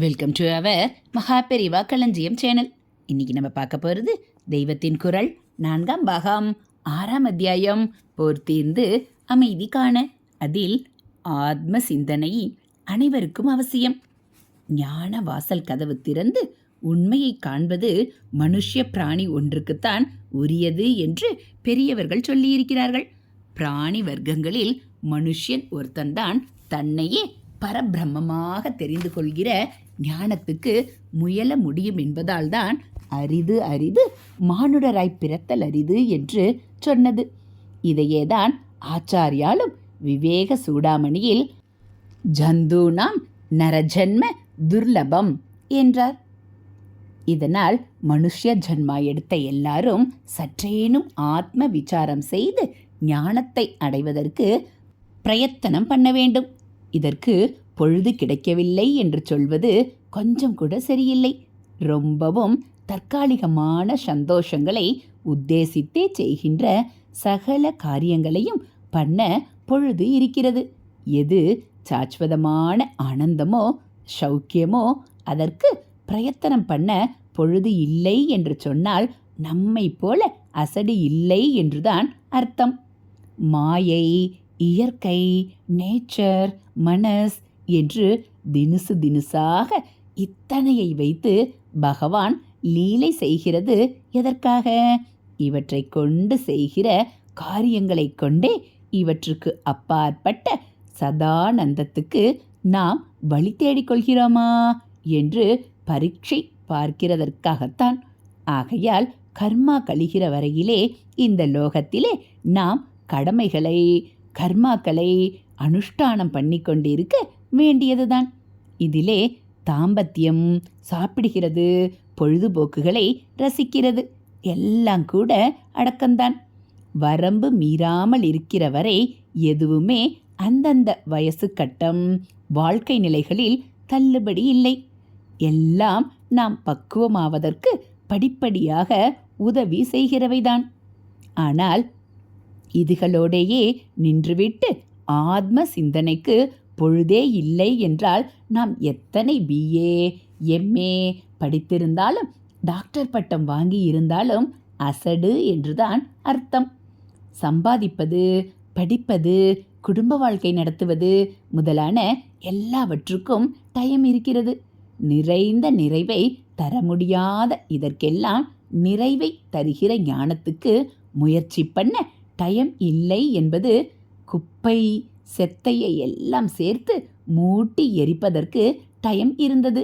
Welcome to our Maha Periyava களஞ்சியம் channel இன்னைக்கு நம்ம பார்க்க போகிறது தெய்வத்தின் குரல். நான்காம் பாகம் ஆறாம் அத்தியாயம். போர் தீர்ந்து அமைதி காண. அதில் ஆத்ம சிந்தனை அனைவருக்கும் அவசியம். ஞான வாசல் கதவு திறந்து உண்மையை காண்பது மனுஷ்ய பிராணி ஒன்றுக்குத்தான் உரியது என்று பெரியவர்கள் சொல்லியிருக்கிறார்கள். பிராணி வர்க்கங்களில் மனுஷ்யன் ஒருத்தன்தான் தன்னையே பரபிரம்மமாக தெரிந்து கொள்கிற ஞானத்துக்கு முயல முடியும் என்பதால்தான் அரிது அரிது மானுடராய் பிறத்தல் அரிது என்று சொன்னது. இதையேதான் ஆச்சாரியாலும் விவேக சூடாமணியில் ஜந்தூனாம் நரஜன்ம துர்லபம் என்றார். இதனால் மனுஷ்ய ஜன்மா எடுத்த எல்லாரும் சற்றேனும் ஆத்ம விசாரம் செய்து ஞானத்தை அடைவதற்கு பிரயத்தனம் பண்ண வேண்டும். இதற்கு பொழுது கிடைக்கவில்லை என்று சொல்வது கொஞ்சம் கூட சரியில்லை. ரொம்பவும் தற்காலிகமான சந்தோஷங்களை உத்தேசித்தே செய்கின்ற சகல காரியங்களையும் பண்ண பொழுது இருக்கிறது. எது சாஸ்வதமான ஆனந்தமோ சௌக்கியமோ அதற்கு பிரயத்தனம் பண்ண பொழுது இல்லை என்று சொன்னால் நம்மை போல அசடு இல்லை என்றுதான் அர்த்தம். மாயை இயற்கை நேச்சர் மனஸ் என்று தினுசு தினுசாக இத்தனையை வைத்து பகவான் லீலை செய்கிறது. எதற்காக? இவற்றை கொண்டு செய்கிற காரியங்களை கொண்டே இவற்றுக்கு அப்பாற்பட்ட சதானந்தத்துக்கு நாம் வழி தேடிக்கொள்கிறோமா என்று பரீட்சை பார்க்கிறதற்காகத்தான். ஆகையால் கர்மா கழிகிற வரையிலே இந்த லோகத்திலே நாம் கடமைகளை கர்மாக்களை அனுஷ்டானம் பண்ணி கொண்டிருக்க வேண்டியதுதான். இதிலே தாம்பத்தியம் சாப்பிடுகிறது பொழுதுபோக்குகளை ரசிக்கிறது. எல்லாம் கூட அடக்கம்தான். வரம்பு மீறாமல் இருக்கிற வரை எதுவுமே அந்தந்த வயசு கட்டம் வாழ்க்கை நிலைகளில் தள்ளுபடி இல்லை. எல்லாம் நாம் பக்குவமாவதற்கு படிப்படியாக உதவி செய்கிறவைதான். ஆனால் இதுகளோடையே நின்றுவிட்டு ஆத்ம சிந்தனைக்கு பொழுதே இல்லை என்றால் நாம் எத்தனை பிஏ எம்ஏ படித்திருந்தாலும் டாக்டர் பட்டம் வாங்கி இருந்தாலும் அசடு என்றுதான் அர்த்தம். சம்பாதிப்பது படிப்பது குடும்ப வாழ்க்கை நடத்துவது முதலான எல்லாவற்றுக்கும் டைம் இருக்கிறது. நிறைந்த நிறைவை தர முடியாத இதற்கெல்லாம் நிறைவை தருகிற ஞானத்துக்கு முயற்சி பண்ண டைம் இல்லை என்பது குப்பை செத்தையை எல்லாம் சேர்த்து மூட்டி எரிப்பதற்கு டைம் இருந்தது.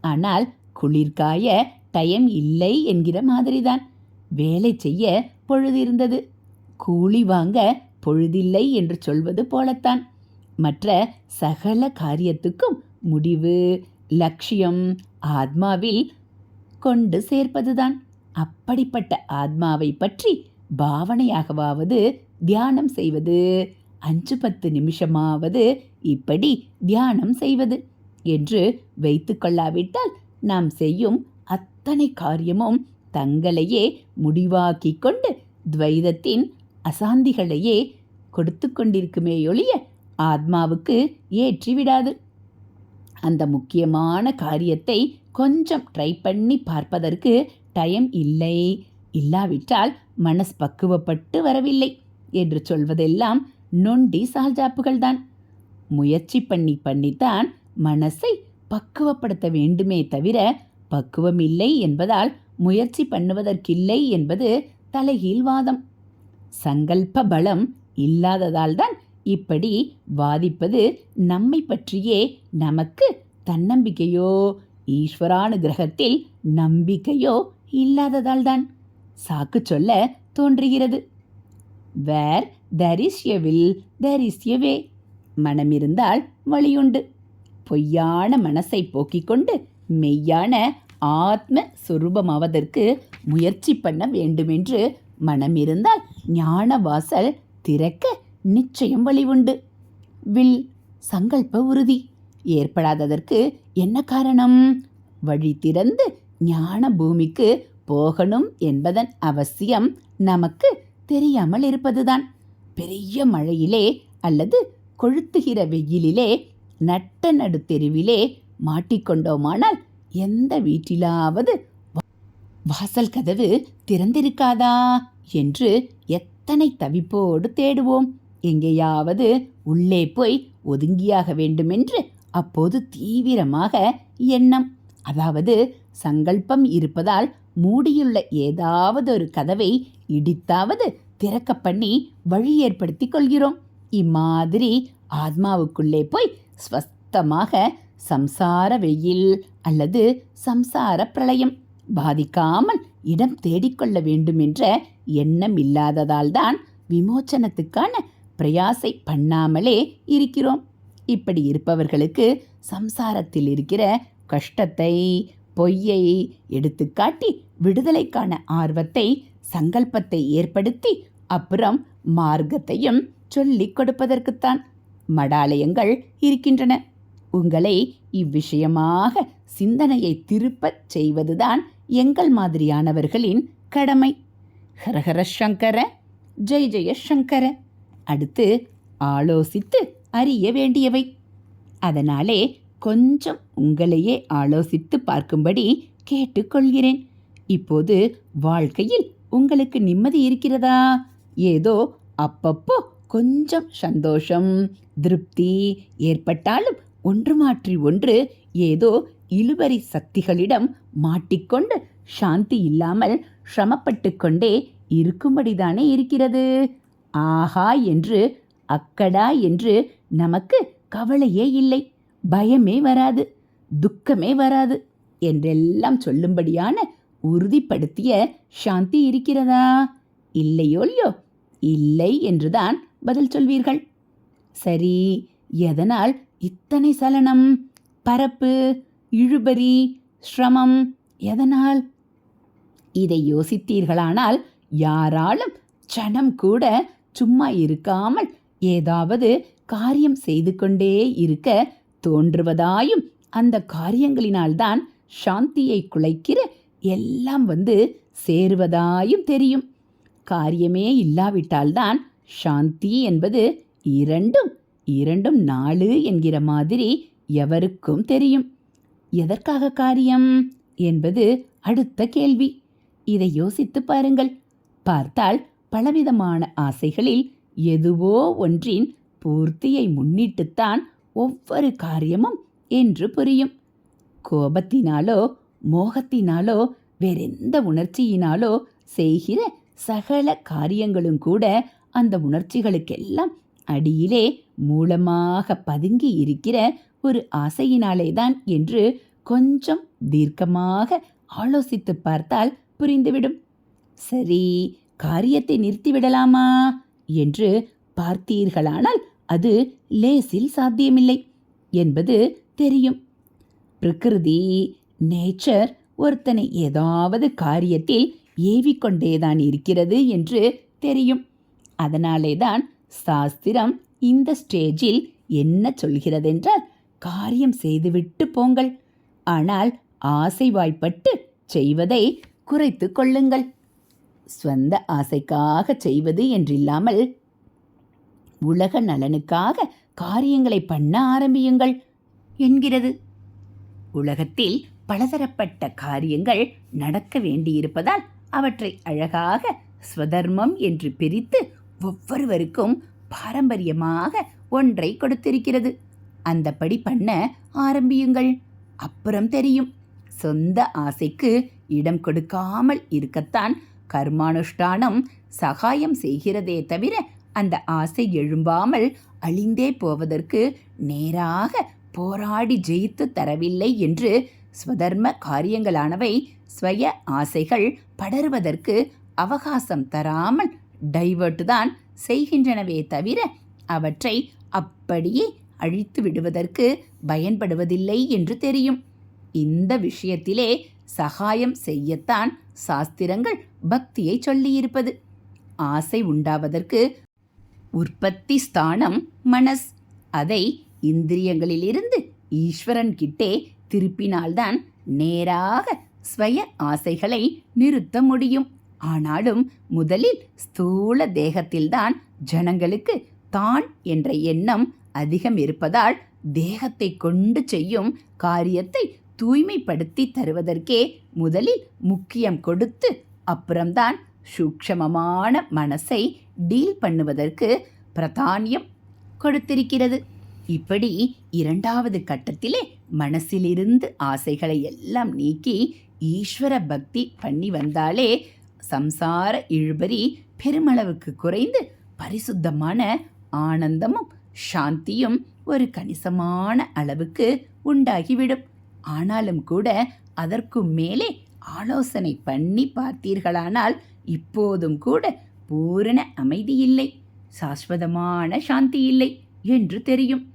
ஆனால் குளிர்காய டைம் இல்லை என்கிற மாதிரிதான். வேலை செய்ய பொழுது இருந்தது. கூலி வாங்க பொழுதில்லை என்று சொல்வது போலத்தான். மற்ற சகல காரியத்துக்கும் முடிவு லட்சியம் ஆத்மாவில் கொண்டு சேர்ப்பதுதான். அப்படிப்பட்ட ஆத்மாவை பற்றி பாவனையாகவாவது தியானம் செய்வது அஞ்சு பத்து நிமிஷமாவது இப்படி தியானம் செய்வது என்று வைத்து கொள்ளாவிட்டால் நாம் செய்யும் அத்தனை காரியமும் தங்களையே முடிவாக்கி கொண்டு துவைதத்தின் அசாந்திகளையே கொடுத்து கொண்டிருக்குமே ஒழிய ஆத்மாவுக்கு ஏற்றி விடாது அந்த முக்கியமான காரியத்தை கொஞ்சம் ட்ரை பண்ணி பார்ப்பதற்கு டைம் இல்லை. இல்லாவிட்டால் மனஸ் பக்குவப்பட்டு வரவில்லை என்று சொல்வதெல்லாம் நொண்டி சால்ஜாப்புகள்தான். முயற்சி பண்ணி பண்ணித்தான் மனசை பக்குவப்படுத்த வேண்டுமே தவிர பக்குவம் இல்லை என்பதால் முயற்சி பண்ணுவதற்கில்லை என்பது தலைகீழ் வாதம் சங்கல்ப பலம் இல்லாததால்தான் இப்படி வாதிப்பது நம்மை பற்றியே நமக்கு தன்னம்பிக்கையோ ஈஸ்வரானுகிரகத்தில் நம்பிக்கையோ இல்லாததால்தான். சாக்கு சொல்ல தோன்றுகிறது. Where there is a will there is a way மனம் இருந்தால் வழியுண்டு. பொய்யான மனசை போக்கிக் கொண்டு மெய்யான ஆத்ம சுரூபமாவதற்கு முயற்சி பண்ண வேண்டுமென்று மனம் இருந்தால் ஞான வாசல் திறக்க நிச்சயம் வழி உண்டு வில் சங்கல்ப உறுதி ஏற்படாததற்கு என்ன காரணம்? வழி திறந்து ஞான பூமிக்கு போகணும் என்பதன் அவசியம் நமக்கு தெரியாமல் இருப்பதுதான். பெரிய மழையிலே அல்லது கொழுத்துகிற வெயிலிலே நட்ட நடு தெருவிலே மாட்டிக்கொண்டோமானால் எந்த வீட்டிலாவது வா- வாசல் கதவு திறந்திருக்காதா என்று எத்தனை தவிப்போடு தேடுவோம். எங்கேயாவது உள்ளே போய் ஒதுங்கியாக வேண்டுமென்று அப்போது தீவிரமாக எண்ணம். அதாவது சங்கல்பம் இருப்பதால் மூடியுள்ள ஏதாவது ஒரு கதவை இடித்தாவது திறக்க பண்ணி வழி ஏற்படுத்தி கொள்கிறோம். இம்மாதிரி ஆத்மாவுக்குள்ளே போய் ஸ்வஸ்தமாக சம்சார வெயில் அல்லது சம்சார பிரளயம் பாதிக்காமல் இடம் தேடிக்கொள்ள வேண்டும் என்ற எண்ணம் இல்லாததால்தான் விமோச்சனத்துக்கான பிரயாசை பண்ணாமலே இருக்கிறோம். இப்படி இருப்பவர்களுக்கு சம்சாரத்தில் இருக்கிற கஷ்டத்தை பொய்யை எடுத்துக்காட்டி விடுதலைக்கான ஆர்வத்தை சங்கல்பத்தை ஏற்படுத்தி அப்புறம் மார்க்கத்தையும் சொல்லிக் கொடுப்பதற்குத்தான் மடாலயங்கள் இருக்கின்றன. உங்களை இவ்விஷயமாக சிந்தனையை திருப்பச் செய்வதுதான் எங்கள் மாதிரியானவர்களின் கடமை. ஹரஹர சங்கர ஜெய ஜெய சங்கர. அடுத்து ஆலோசித்து அறிய வேண்டியவை. அதனாலே கொஞ்சம் உங்களையே ஆலோசித்து பார்க்கும்படி கேட்டுக்கொள்கிறேன். இப்போது வாழ்க்கையில் உங்களுக்கு நிம்மதி இருக்கிறதா? ஏதோ அப்பப்போ கொஞ்சம் சந்தோஷம் திருப்தி ஏற்பட்டாலும் ஒன்று மாற்றி ஒன்று ஏதோ இழுபறி சக்திகளிடம் மாட்டிக்கொண்டு சாந்தி இல்லாமல் சிரமப்பட்டு கொண்டே இருக்கும்படிதானே இருக்கிறது? ஆஹா என்று அக்கடா என்று நமக்கு கவலையே இல்லை. பயமே வராது துக்கமே வராது என்றெல்லாம் சொல்லும்படியான உறுதிப்படுத்திய சாந்தி இருக்கிறதா? இல்லையோல்யோ இல்லை என்றுதான் பதில் சொல்வீர்கள். சரி எதனால் இத்தனை சலனம் பரப்பு இழுபறி ஸ்ரமம் எதனால்? இதை யோசித்தீர்களானால் யாராலும் சனம் கூட சும்மா இருக்காமல் ஏதாவது காரியம் செய்து கொண்டே இருக்க தோன்றுவதாயும் அந்த காரியங்களினால்தான் சாந்தியை குலைக்கிற எல்லாம் வந்து சேருவதாயும் தெரியும். காரியமே இல்லாவிட்டால்தான் சாந்தி என்பது இரண்டும் இரண்டும் நாலு என்கிற மாதிரி எவருக்கும் தெரியும். எதற்காக காரியம் என்பது அடுத்த கேள்வி. இதை யோசித்து பாருங்கள். பார்த்தால் பலவிதமான ஆசைகளில் எதுவோ ஒன்றின் பூர்த்தியை முன்னிட்டுத்தான் ஒவ்வொரு காரியமும் என்று புரியும். கோபத்தினாலோ மோகத்தினாலோ வேறெந்த உணர்ச்சியினாலோ செய்கிற சகல காரியங்களும் கூட அந்த உணர்ச்சிகளுக்கெல்லாம் அடியிலே மூலமாக பதுங்கி இருக்கிற ஒரு ஆசையினாலேதான் என்று கொஞ்சம் தீர்க்கமாக ஆலோசித்து பார்த்தால் புரிந்துவிடும். சரி காரியத்தை நிறுத்திவிடலாமா என்று பார்த்தீர்களானால் அது லேசில் சாத்தியமில்லை என்பது தெரியும். பிரகிருதி நேச்சர் ஒருத்தனை ஏதாவது காரியத்தில் ஏவிக்கொண்டேதான் இருக்கிறது என்று தெரியும். அதனாலே தான் சாஸ்திரம் இந்த ஸ்டேஜில் என்ன சொல்கிறதென்றால் காரியம் செய்துவிட்டு போங்கள். ஆனால் ஆசை வாய்ப்பட்டு செய்வதை குறைத்து கொள்ளுங்கள். சொந்த ஆசைக்காக செய்வது என்றில்லாமல் உலக நலனுக்காக காரியங்களை பண்ண ஆரம்பியுங்கள் என்கிறது. உலகத்தில் பலதரப்பட்ட காரியங்கள் நடக்க வேண்டியிருப்பதால் அவற்றை அழகாக ஸ்வதர்மம் என்று பிரித்து ஒவ்வொருவருக்கும் பாரம்பரியமாக ஒன்றை கொடுத்திருக்கிறது. அந்தப்படி பண்ண ஆரம்பியுங்கள். அப்புறம் தெரியும். சொந்த ஆசைக்கு இடம் கொடுக்காமல் இருக்கத்தான் கர்மானுஷ்டானம் சகாயம் செய்கிறதே தவிர அந்த ஆசை எழும்பாமல் அழிந்தே போவதற்கு நேராக போராடி ஜெயித்து தரவில்லை என்று ஸ்வதர்ம காரியங்களானவை ஸ்வய ஆசைகள் படருவதற்கு அவகாசம் தராமல் டைவர்ட் தான் செய்கின்றனவே தவிர அவற்றை அப்படியே அழித்து விடுவதற்கு பயன்படுவதில்லை என்று தெரியும். இந்த விஷயத்திலே சகாயம் செய்யத்தான் சாஸ்திரங்கள் பக்தியை சொல்லியிருப்பது. ஆசை உண்டாவதற்கு உற்பத்தி ஸ்தானம் மனஸ். அதை இந்திரியங்களிலிருந்து ஈஸ்வரன் கிட்டே திருப்பினால்தான் நேராக ஸ்வய ஆசைகளை நிறுத்த முடியும். ஆனாலும் முதலில் ஸ்தூல தேகத்தில்தான் ஜனங்களுக்கு தான் என்ற எண்ணம் அதிகம் இருப்பதால் தேகத்தை கொண்டு செய்யும் காரியத்தை தூய்மைப்படுத்தி தருவதற்கே முதலில் முக்கியம் கொடுத்து அப்புறம்தான் சூக்ஷமமான மனசை டீல் பண்ணுவதற்கு பிரதானியம் கொடுத்திருக்கிறது. இப்படி இரண்டாவது கட்டத்திலே மனசிலிருந்து ஆசைகளை எல்லாம் நீக்கி ஈஸ்வர பக்தி பண்ணி வந்தாலே சம்சார இழுபறி பெருமளவுக்கு குறைந்து பரிசுத்தமான ஆனந்தமும் சாந்தியும் ஒரு கணிசமான அளவுக்கு உண்டாகிவிடும். ஆனாலும் கூட அதற்கும் மேலே ஆலோசனை பண்ணி பார்த்தீர்களானால் இப்போதும் கூட பூரண அமைதி இல்லை சாஸ்வதமான சாந்தி இல்லை என்று தெரியும்.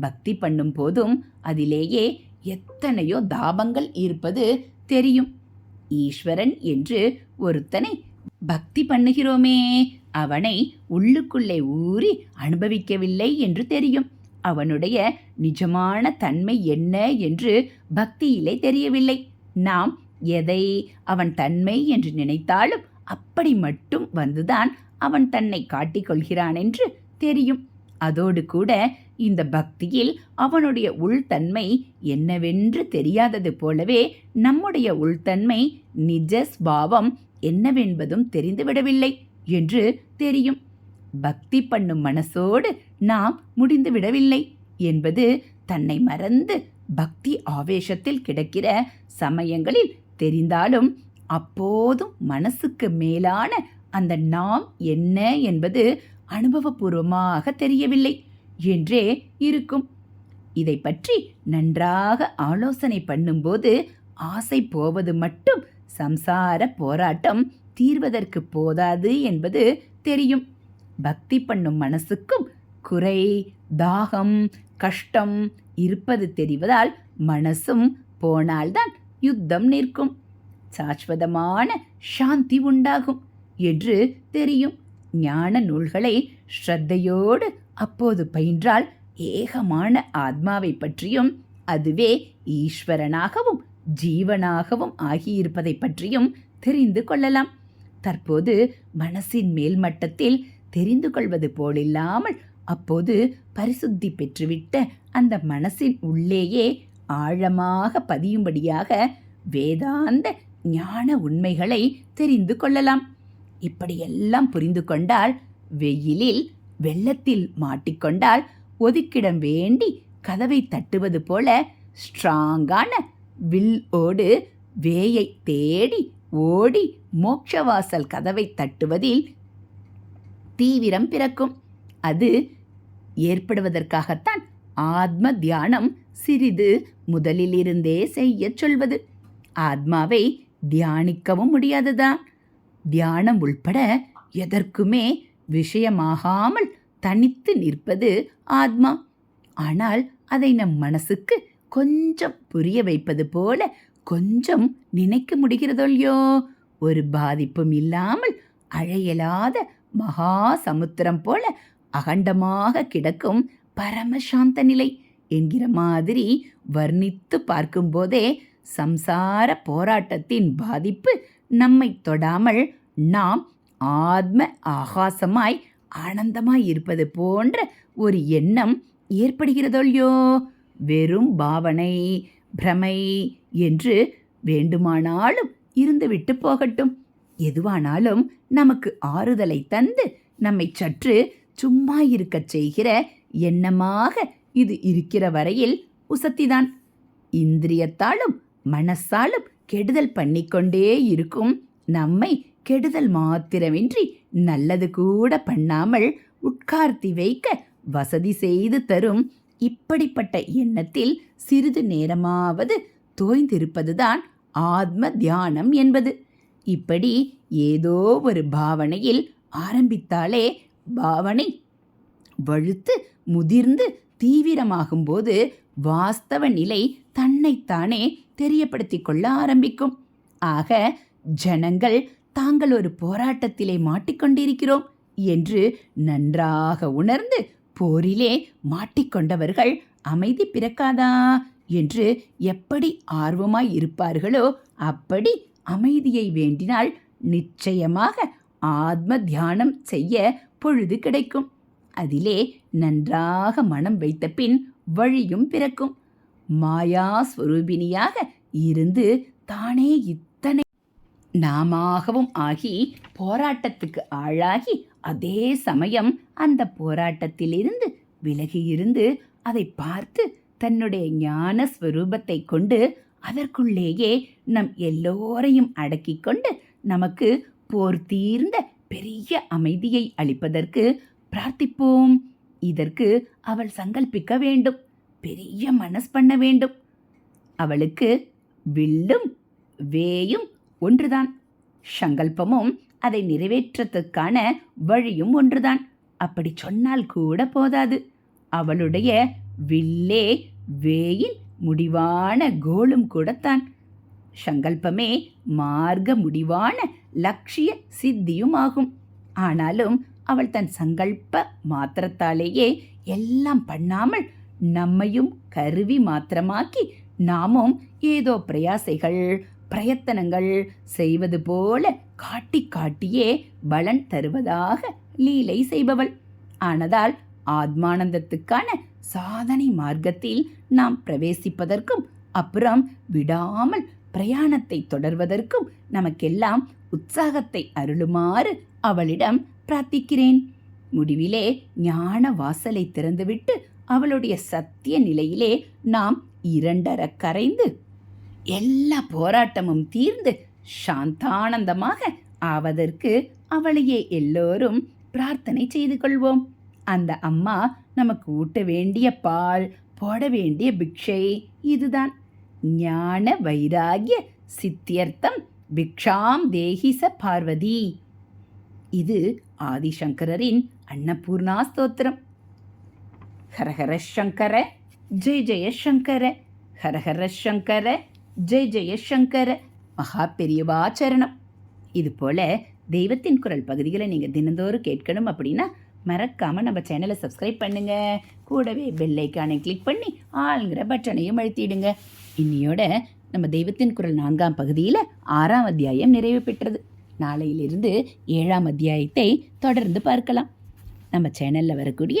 பக்தி பண்ணும் போதும் அதிலேயே எத்தனையோ தாபங்கள் இருப்பது தெரியும். ஈஸ்வரன் என்று ஒருத்தனை பக்தி பண்ணுகிறோமே. அவனை உள்ளுக்குள்ளே ஊறி அனுபவிக்கவில்லை என்று தெரியும். அவனுடைய நிஜமான தன்மை என்ன என்று பக்தியிலே தெரியவில்லை. நாம் எதை அவன் தன்மை என்று நினைத்தாலும் அப்படி மட்டும் வந்துதான் அவன் தன்னை காட்டிக்கொள்கிறான் என்று தெரியும். அதோடு கூட இந்த பக்தியில் அவனுடைய உள்தன்மை என்னவென்று தெரியாதது போலவே நம்முடைய உள்தன்மை நிஜ ஸ்பாவம் என்னவென்பதும் தெரிந்துவிடவில்லை என்று தெரியும். பக்தி பண்ணும் மனசோடு நாம் முடிந்துவிடவில்லை என்பது தன்னை மறந்து பக்தி ஆவேசத்தில் கிடக்கிற சமயங்களில் தெரிந்தாலும் அப்போதும் மனசுக்கு மேலான அந்த நாம் என்ன என்பது அனுபவபூர்வமாக தெரியவில்லை. என்றே இருக்கும். இதை பற்றி நன்றாக ஆலோசனை பண்ணும்போது ஆசை போவது மட்டும் சம்சார போராட்டம் தீர்வதற்கு போதாது என்பது தெரியும். பக்தி பண்ணும் மனசுக்கும் குறை தாகம் கஷ்டம் இருப்பது தெரிவதால் மனசும் போனால்தான் யுத்தம் நிற்கும். சாஸ்வதமான சாந்தி உண்டாகும் என்று தெரியும். ஞான நூல்களை ஸ்ரத்தையோடு அப்போது பயின்றால் ஏகமான ஆத்மாவை பற்றியும் அதுவே ஈஸ்வரனாகவும் ஜீவனாகவும் ஆகியிருப்பதை பற்றியும் தெரிந்து கொள்ளலாம். தற்போது மனசின் மேல்மட்டத்தில் தெரிந்து கொள்வது போலில்லாமல் அப்போது பரிசுத்தி பெற்றுவிட்ட அந்த மனசின் உள்ளேயே ஆழமாக பதியும்படியாக வேதாந்த ஞான உண்மைகளை தெரிந்து கொள்ளலாம். இப்படியெல்லாம் புரிந்து கொண்டால் வெயிலில் வெள்ளத்தில் மாட்டிக்கொண்டால் ஒதுக்கிடம் வேண்டி கதவை தட்டுவது போல ஸ்ட்ராங்கான வில் ஓடு வேயை தேடி ஓடி மோட்சவாசல் கதவை தட்டுவதில் தீவிரம் பிறக்கும். அது ஏற்படுவதற்காகத்தான் ஆத்ம தியானம் சிறிது முதலிலிருந்தே செய்யச் சொல்வது. ஆத்மாவை தியானிக்கவும் முடியாதுதான். தியானம் உள்பட எதற்குமே விஷயமாகாமல் தனித்து நிற்பது ஆத்மா. ஆனால் அதை நம் மனசுக்கு கொஞ்சம் புரிய வைப்பது போல கொஞ்சம் நினைக்க முடிகிறதொல்லையோ? ஒரு பாதிப்பும் இல்லாமல் அழையலாத மகா சமுத்திரம் போல அகண்டமாக கிடக்கும் பரமசாந்த நிலை என்கிற மாதிரி வர்ணித்து பார்க்கும்போதே சம்சார போராட்டத்தின் பாதிப்பு நம்மை தொடாமல் நாம் ஆத்ம ஆகாசமாய் ஆனந்தமாய் இருப்பது போன்ற ஒரு எண்ணம் ஏற்படுகிறதொல்லையோ வெறும் பாவனை பிரமை என்று வேண்டுமானாலும் இருந்துவிட்டு போகட்டும். எதுவானாலும் நமக்கு ஆறுதலை தந்து நம்மை சற்று சும்மா இருக்கச் செய்கிற எண்ணமாக இது இருக்கிற வரையில் உசத்திதான். இந்திரியத்தாலும் மனசாலும் கெடுதல் பண்ணிக்கொண்டே இருக்கும். நம்மை கெடுதல் மாத்திரமின்றி நல்லது கூட பண்ணாமல் உட்கார்த்தி வைக்க வசதி செய்து தரும் இப்படிப்பட்ட எண்ணத்தில் சிறிது நேரமாவது தோய்ந்திருப்பதுதான் ஆத்ம தியானம் என்பது. இப்படி ஏதோ ஒரு பாவனையில் ஆரம்பித்தாலே பாவனை வழுத்து முதிர்ந்து தீவிரமாகும்போது வாஸ்தவ நிலை தன்னைத்தானே தெரியப்படுத்திக் கொள்ள ஆரம்பிக்கும். ஆக ஜனங்கள் தாங்கள் ஒரு போராட்டத்திலே மாட்டிக்கொண்டிருக்கிறோம் என்று நன்றாக உணர்ந்து போரிலே மாட்டிக்கொண்டவர்கள் அமைதி பிறக்காதா என்று எப்படி ஆர்வமாய் இருப்பார்களோ அப்படி அமைதியை வேண்டினால் நிச்சயமாக ஆத்ம தியானம் செய்ய பொழுது கிடைக்கும். அதிலே நன்றாக மனம் வைத்த பின் வழியும் பிறக்கும். மாயாஸ்வரூபிணியாக இருந்து தானே இத்தனை நாமாகவும் ஆகி போராட்டத்துக்கு ஆளாகி அதே சமயம் அந்த போராட்டத்திலிருந்து விலகியிருந்து அதை பார்த்து தன்னுடைய ஞான ஸ்வரூபத்தை கொண்டு அதற்குள்ளேயே நம் எல்லோரையும் அடக்கி கொண்டு நமக்கு போர் தீர்ந்த பெரிய அமைதியை அளிப்பதற்கு பிரார்த்திப்போம். இதற்கு அவள் சங்கல்பிக்க வேண்டும். பெரிய மனஸ் பண்ண வேண்டும். அவளுக்கு வில்லும் வேயும் ஒன்றுதான். சங்கல்பமும் அதை நிறைவேற்றத்துக்கான வழியும் ஒன்றுதான். அப்படி சொன்னால் கூட போதாது. அவளுடைய வில்லே வேயின் முடிவான கோலும் கூடத்தான். சங்கல்பமே மார்க்க முடிவான லட்சிய சித்தியும் ஆகும். ஆனாலும் அவள் தன் சங்கல்ப மாத்திரத்தாலேயே எல்லாம் பண்ணாமல் நம்மையும் கருவி மாத்திரமாக்கி நாமும் ஏதோ பிரயாசைகள் பிரயத்தனங்கள் செய்வது போல காட்டி காட்டியே பலன் தருவதாக லீலை செய்பவள். ஆனதால் ஆத்மானந்தத்துக்கான சாதனை மார்க்கத்தில் நாம் பிரவேசிப்பதற்கும் அப்புறம் விடாமல் பிரயாணத்தை தொடர்வதற்கும் நமக்கெல்லாம் உற்சாகத்தை அருளுமாறு அவளிடம் பிரார்த்திக்கிறேன். முடிவிலே ஞான வாசலை திறந்துவிட்டு அவளுடைய சத்திய நிலையிலே நாம் இரண்டர கரைந்து எல்லா போராட்டமும் தீர்ந்து சாந்தானந்தமாக ஆவதற்கு அவளையே எல்லோரும் பிரார்த்தனை செய்து கொள்வோம். அந்த அம்மா நமக்கு ஊட்ட வேண்டிய பால் போட வேண்டிய பிக்ஷை இதுதான். ஞான வைராகிய சித்தியர்த்தம் பிக்ஷாம் தேஹிச பார்வதி. இது ஆதிசங்கரரின் அன்னபூர்ணா ஸ்தோத்திரம். ஹரஹர சங்கர ஜெய் ஜெயசங்கர ஹரஹர சங்கர ஜெய் ஜெயசங்கர மகா பெரியவா சரணம். இது போல் தெய்வத்தின் குரல் பகுதிகளை நீங்கள் தினந்தோறும் கேட்கணும் அப்படின்னா மறக்காமல் நம்ம சேனலை சப்ஸ்கிரைப் பண்ணுங்க. கூடவே பெல்லைக்கானை கிளிக் பண்ணி ஆளுங்கிற பட்டனையும் அழுத்திடுங்க. இன்னையோட நம்ம தெய்வத்தின் குரல் நான்காம் பகுதியில் ஆறாம் அத்தியாயம் நிறைவு பெற்றது. நாளையிலிருந்து ஏழாம் அத்தியாயத்தை தொடர்ந்து பார்க்கலாம். நம்ம சேனலில் வரக்கூடிய